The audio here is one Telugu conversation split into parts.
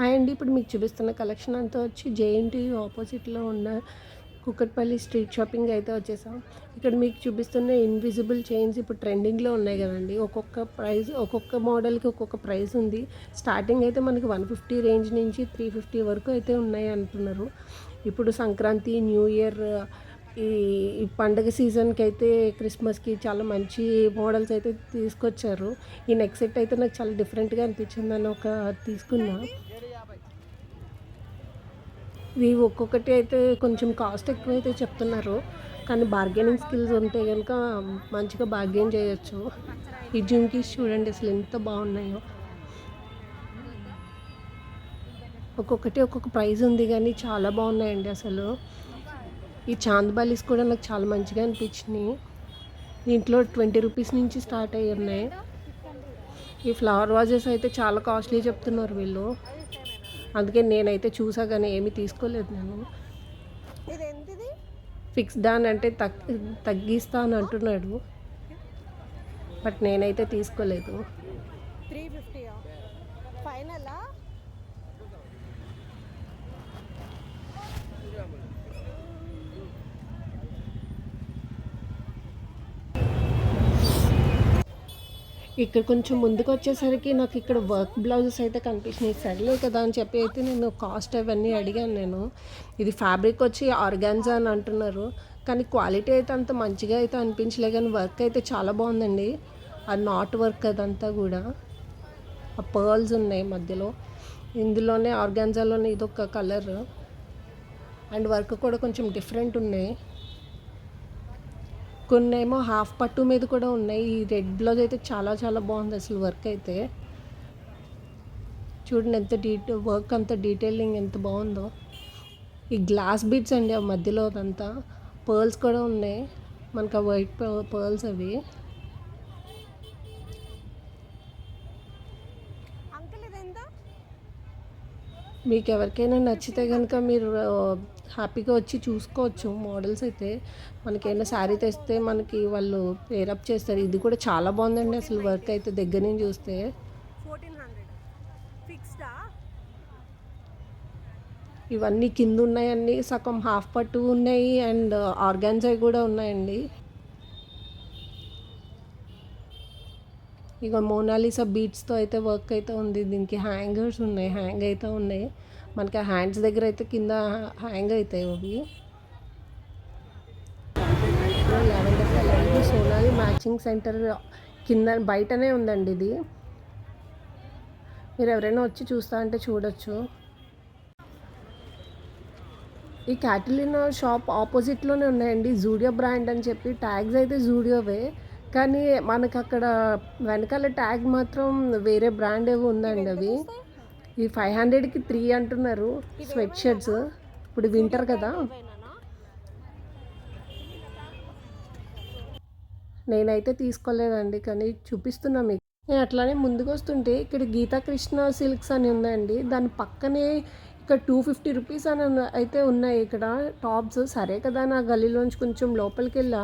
హాయ్ అండి. ఇప్పుడు మీకు చూపిస్తున్న కలెక్షన్ అంతా వచ్చి జేఎన్టీ ఆపోజిట్లో ఉన్న కుక్కట్పల్లి స్ట్రీట్ షాపింగ్ అయితే వచ్చేసాం. ఇక్కడ మీకు చూపిస్తున్న ఇన్విజిబుల్ చైన్స్ ఇప్పుడు ట్రెండింగ్లో ఉన్నాయి కదండి. ఒక్కొక్క ప్రైస్ ఒక్కొక్క మోడల్కి ఒక్కొక్క ప్రైస్ ఉంది. స్టార్టింగ్ అయితే మనకి వన్ ఫిఫ్టీ రేంజ్ నుంచి త్రీ ఫిఫ్టీ వరకు అయితే ఉన్నాయి అంటున్నారు. ఇప్పుడు సంక్రాంతి న్యూ ఇయర్ ఈ పండగ సీజన్కి అయితే క్రిస్మస్కి చాలా మంచి మోడల్స్ అయితే తీసుకొచ్చారు. ఈ నెక్స్ట్ సెట్ అయితే నాకు చాలా డిఫరెంట్గా అనిపించింది అని ఒక తీసుకున్నా. ఇవి ఒక్కొక్కటి అయితే కొంచెం కాస్ట్ ఎక్కువ అయితే చెప్తున్నారు. కానీ బార్గెనింగ్ స్కిల్స్ ఉంటే కనుక మంచిగా బార్గెన్ చేయొచ్చు. ఈ జుంకీస్ చూడండి అసలు ఎంత బాగున్నాయో. ఒక్కొక్కటి ఒక్కొక్క ప్రైజ్ ఉంది కానీ చాలా బాగున్నాయండి అసలు. ఈ చాంద్ బాలీస్ కూడా నాకు చాలా మంచిగా అనిపించినాయి. దీంట్లో ట్వంటీ రూపీస్ నుంచి స్టార్ట్ అయ్యి ఉన్నాయి. ఈ ఫ్లవర్ వాజెస్ అయితే చాలా కాస్ట్లీ చెప్తున్నారు వీళ్ళు. అందుకే నేనైతే చూసా కానీ ఏమీ తీసుకోలేదు నేను. ఇది ఎంతది? ఫిక్స్ డాన్ అంటే తగ్ తగ్గిస్తా అని అంటున్నాడు. బట్ నేనైతే తీసుకోలేదు. ఇక్కడ కొంచెం ముందుకు వచ్చేసరికి నాకు ఇక్కడ వర్క్ బ్లౌజెస్ అయితే కనిపించినాయి. సర్లే కదా అని చెప్పి అయితే నేను కాస్ట్ అవన్నీ అడిగాను నేను. ఇది ఫ్యాబ్రిక్ వచ్చి ఆర్గాన్జా అని అంటున్నారు. కానీ క్వాలిటీ అయితే అంత మంచిగా అయితే అనిపించలే కానీ వర్క్ అయితే చాలా బాగుందండి. ఆ నాట్ వర్క్ అదంతా కూడా. ఆ పర్ల్స్ ఉన్నాయి మధ్యలో. ఇందులోనే ఆర్గాన్జాలోనే ఇదొక కలర్. అండ్ వర్క్ కూడా కొంచెం డిఫరెంట్ ఉన్నాయి. కొన్ని ఏమో హాఫ్ పట్టు మీద కూడా ఉన్నాయి. ఈ రెడ్ బ్లౌజ్ అయితే చాలా చాలా బాగుంది అసలు వర్క్ అయితే. చూడండి ఎంత డీటె వర్క్ అంత డీటెయిలింగ్ ఎంత బాగుందో. ఈ గ్లాస్ బీట్స్ అండి ఆ మధ్యలో అదంతా. పర్ల్స్ కూడా ఉన్నాయి. మనకు ఆ వైట్ పర్ల్స్ అవి. అంకుల్ ఇదేందో? మీకు ఎవరికైనా నచ్చితే కనుక మీరు హ్యాపీగా వచ్చి చూసుకోవచ్చు మోడల్స్ అయితే. మనకైనా శారీ తెస్తే మనకి వాళ్ళు పేరప్ చేస్తారు. ఇది కూడా చాలా బాగుందండి అసలు వర్క్ అయితే దగ్గర నుంచి చూస్తే. ఇవన్నీ కింద ఉన్నాయండి. సగం హాఫ్ పట్టు ఉన్నాయి అండ్ ఆర్గాన్జా కూడా ఉన్నాయండి. ఇక మోనాలిసా బీట్స్తో అయితే వర్క్ అయితే ఉంది. దీనికి హ్యాంగర్స్ ఉన్నాయి హ్యాంగ్ అయితే ఉన్నాయి. మనకి హ్యాండ్స్ దగ్గర అయితే కింద హ్యాంగ్ అవుతాయి అవి. లావెండర్ సోనాలి మ్యాచింగ్ సెంటర్ కింద బయటనే ఉందండి ఇది. మీరు ఎవరైనా వచ్చి చూస్తా అంటే చూడొచ్చు. ఈ క్యాటిలిన్ షాప్ ఆపోజిట్లోనే ఉన్నాయండి. జూడియో బ్రాండ్ అని చెప్పి ట్యాగ్స్ అయితే జూడియోవే. కానీ మనకు అక్కడ వెనకాల ట్యాగ్ మాత్రం వేరే బ్రాండ్ ఏవో ఉందండి అవి. ఈ ఫైవ్ హండ్రెడ్కి త్రీ అంటున్నారు స్వెట్ షర్ట్స్ ఇప్పుడు వింటర్ కదా. నేనైతే తీసుకోలేదండి కానీ చూపిస్తున్నా మీకు. నేను అట్లానే ముందుకు వస్తుంటే ఇక్కడ గీతా కృష్ణ సిల్క్స్ అని ఉందండి. దాని పక్కనే ఇక్కడ టూ ఫిఫ్టీ రూపీస్ అని అయితే ఉన్నాయి. ఇక్కడ టాప్స్ సరే కదా నా గల్లీలోంచి కొంచెం లోపలికి వెళ్ళా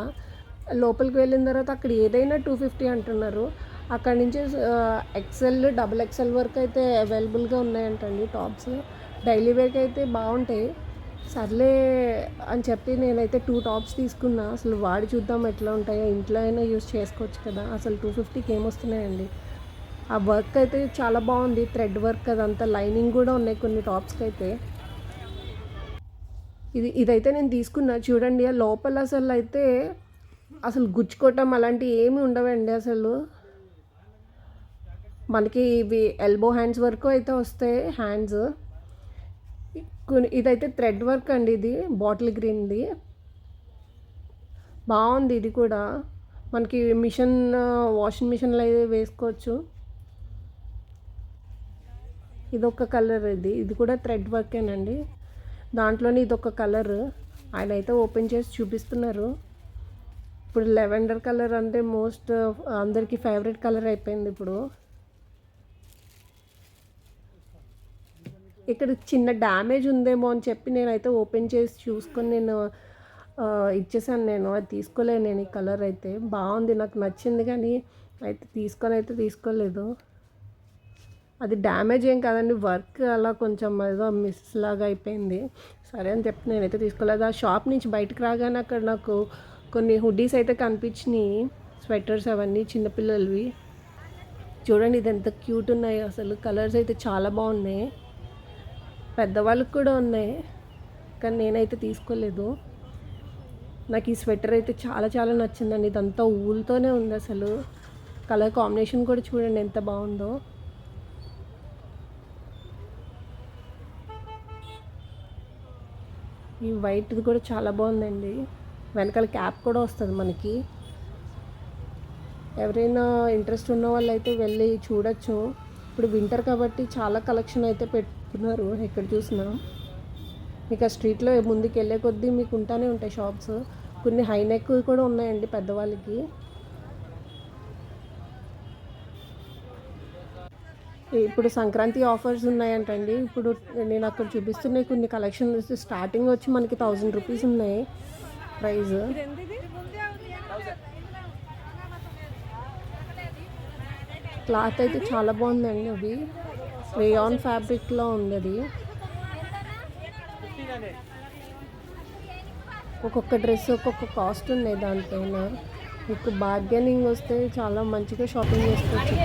లోపలికి వెళ్ళిన తర్వాత అక్కడ ఏదైనా టూ ఫిఫ్టీ అంటున్నారు. అక్కడ నుంచి ఎక్సెల్ డబుల్ ఎక్సెల్ వరకు అయితే అవైలబుల్గా ఉన్నాయంటండి టాప్స్ డైలీ వేర్కి అయితే బాగుంటాయి. సర్లే అని చెప్పి నేనైతే టూ టాప్స్ తీసుకున్నా. అసలు వాడి చూద్దాం ఎట్లా ఉంటాయో ఇంట్లో అయినా యూస్ చేసుకోవచ్చు కదా. అసలు టూ ఫిఫ్టీకి ఏమొస్తున్నాయండి? ఆ వర్క్ అయితే చాలా బాగుంది. థ్రెడ్ వర్క్ అదంతా లైనింగ్ కూడా ఉన్నాయి కొన్ని టాప్స్కి అయితే. ఇది ఇదైతే నేను తీసుకున్నా. చూడండి ఆ లోపల అసలు అయితే అసలు గుచ్చుకోవటం అలాంటివి ఏమి ఉండవండి అసలు. మనకి ఇవి ఎల్బో హ్యాండ్స్ వరకు అయితే వస్తాయి హ్యాండ్స్ కొన్ని ఇదైతే థ్రెడ్ వర్క్ అండి ఇది బాటిల్ గ్రీన్ది బాగుంది ఇది కూడా. మనకి మిషన్ వాషింగ్ మిషన్లో అయితే వేసుకోవచ్చు. ఇది ఒక కలర్ ఇది ఇది కూడా థ్రెడ్ వర్కేనండి దాంట్లోనే ఇది ఒక కలర్ ఆయన అయితే ఓపెన్ చేసి చూపిస్తున్నారు. ఇప్పుడు లెవెండర్ కలర్ అంటే మోస్ట్ అందరికీ ఫేవరెట్ కలర్ అయిపోయింది ఇప్పుడు. ఇక్కడ చిన్న డ్యామేజ్ ఉందేమో అని చెప్పి నేనైతే ఓపెన్ చేసి చూసుకొని నేను ఇచ్చేసాను నేను. అది తీసుకోలేదు నేను ఈ కలర్ అయితే. బాగుంది నాకు నచ్చింది కానీ అయితే తీసుకొని అయితే తీసుకోలేదు. అది డ్యామేజ్ ఏం కాదండి వర్క్ అలా కొంచెం ఏదో మిస్ లాగా అయిపోయింది. సరే అని చెప్పి నేనైతే తీసుకోలేదు. ఆ షాప్ నుంచి బయటకు రాగానే అక్కడ నాకు కొన్ని హుడ్డీస్ అయితే కనిపించినాయి. స్వెటర్స్ అవన్నీ చిన్నపిల్లలవి చూడండి ఇది ఎంత క్యూట్ ఉన్నాయి. అసలు కలర్స్ అయితే చాలా బాగున్నాయి. పెద్దవాళ్ళకి కూడా ఉన్నాయి. కానీ నేనైతే తీసుకోలేదు. నాకు ఈ స్వెటర్ అయితే చాలా చాలా నచ్చిందండి. ఇదంతా ఊల్తోనే ఉంది అసలు. కలర్ కాంబినేషన్ కూడా చూడండి ఎంత బాగుందో. ఈ వైట్ది కూడా చాలా బాగుందండి. వెనకాల క్యాప్ కూడా వస్తుంది మనకి. ఎవరైనా ఇంట్రెస్ట్ ఉన్న వాళ్ళు అయితే వెళ్ళి చూడొచ్చు. ఇప్పుడు వింటర్ కాబట్టి చాలా కలెక్షన్ అయితే పెట్టుకున్నారు ఎక్కడ చూసినా. మీకు ఆ స్ట్రీట్లో ముందుకు వెళ్ళే కొద్దీ మీకు ఉంటానే ఉంటాయి షాప్స్. కొన్ని హైనెక్ కూడా ఉన్నాయండి పెద్దవాళ్ళకి. ఇప్పుడు సంక్రాంతి ఆఫర్స్ ఉన్నాయంటండి. ఇప్పుడు నేను అక్కడ చూపిస్తున్న కొన్ని కలెక్షన్స్ స్టార్టింగ్ వచ్చి మనకి థౌజండ్ రూపీస్ ఉన్నాయి. ప్రైస్ క్లాత్ అయితే చాలా బాగుందండి అది. రేయాన్ ఫ్యాబ్రిక్లో ఉంది అది. ఒక్కొక్క డ్రెస్ ఒక్కొక్క కాస్ట్ ఉన్నాయి దానిపైన. మీకు బార్గెనింగ్ వస్తే చాలా మంచిగా షాపింగ్ చేసుకోవచ్చు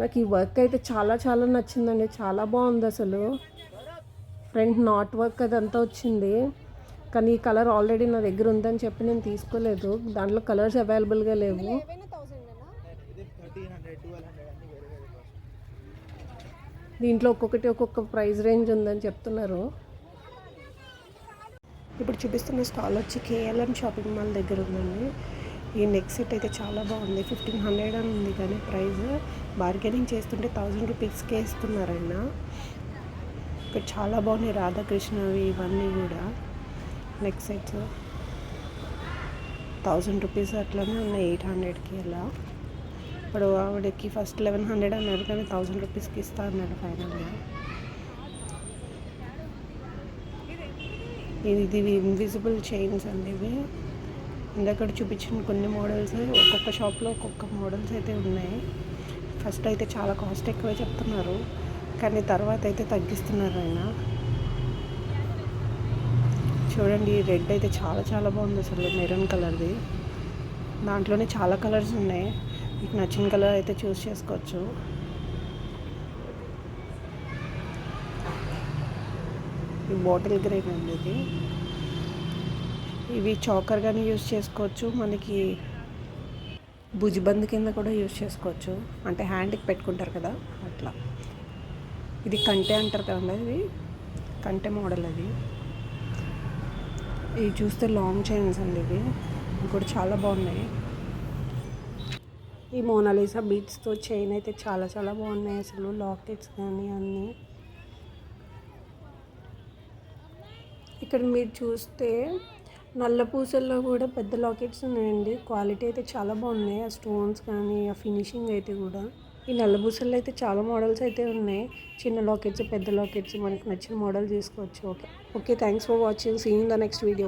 నాకు ఈ వర్క్ అయితే చాలా చాలా నచ్చిందండి. చాలా బాగుంది అసలు. ఫ్రంట్ నాట్ వర్క్ అదంతా వచ్చింది. కానీ ఈ కలర్ ఆల్రెడీ నా దగ్గర ఉందని చెప్పి నేను తీసుకోలేదు. దాంట్లో కలర్స్ అవైలబుల్గా లేవు. దీంట్లో ఒక్కొక్కటి ఒక్కొక్క ప్రైస్ రేంజ్ ఉందని చెప్తున్నారు. ఇప్పుడు చూపిస్తున్న స్టాల్ వచ్చి కేఎల్ఎం షాపింగ్ మాల్ దగ్గర ఉందండి. ఈ నెక్ సెట్ అయితే చాలా బాగుంది. ఫిఫ్టీన్ హండ్రెడ్ అని ఉంది కానీ ప్రైస్. బార్గెనింగ్ చేస్తుంటే థౌజండ్ రూపీస్కే ఇస్తున్నారు ఆయన ఇక్కడ చాలా బాగున్నాయి. రాధాకృష్ణవి ఇవన్నీ కూడా. నెక్ సెట్స్ థౌజండ్ రూపీస్ అట్లనే ఉన్నాయి. ఎయిట్ హండ్రెడ్కి అలా. ఇప్పుడు ఆవిడకి ఫస్ట్ లెవెన్ హండ్రెడ్ అన్నారు కానీ థౌజండ్ రూపీస్కి ఇస్తా అన్నాడు ఫైనల్గా ఇది ఇది ఇన్విజిబుల్ చైన్స్ అండి ఇవి. ఇందాక చూపించిన కొన్ని మోడల్స్ ఒక్కొక్క షాప్లో ఒక్కొక్క మోడల్స్ అయితే ఉన్నాయి. ఫస్ట్ అయితే చాలా కాస్ట్ ఎక్కువే చెప్తున్నారు. కానీ తర్వాత అయితే తగ్గిస్తున్నారు ఆయన. చూడండి రెడ్ అయితే చాలా చాలా బాగుంది అసలు మెరూన్ కలర్ది. దాంట్లోనే చాలా కలర్స్ ఉన్నాయి. మీకు నచ్చిన కలర్ అయితే చూస్ చేసుకోవచ్చు. ఈ బాటిల్ గ్రీన్ అండి ఇది. ఇవి చాకర్ కానీ యూస్ చేసుకోవచ్చు. మనకి భుజ్బంద్ కింద కూడా యూస్ చేసుకోవచ్చు. అంటే హ్యాండ్కి పెట్టుకుంటారు కదా. ఇది కంటే అంటారు కదండి ఇది కంటే మోడల్ అది. ఇవి చూస్తే లాంగ్ చైన్స్ అండి ఇవి ఇంకోటి కూడా చాలా బాగున్నాయి. ఈ మోనాలిసా బీట్స్తో చైన్ అయితే చాలా చాలా బాగున్నాయి అసలు. లాకెట్స్ కానీ అన్నీ. ఇక్కడ మీరు చూస్తే నల్ల పూసల్లో కూడా పెద్ద లాకెట్స్ ఉన్నాయండి. క్వాలిటీ అయితే చాలా బాగున్నాయి. ఆ స్టోన్స్ కానీ ఆ ఫినిషింగ్ అయితే కూడా. ఈ నల్ల పూసల్లో అయితే చాలా మోడల్స్ అయితే ఉన్నాయి. చిన్న లాకెట్స్ పెద్ద లాకెట్స్ మనకి నచ్చిన మోడల్ తీసుకోవచ్చు. Okay. Okay thanks for watching seeing the next video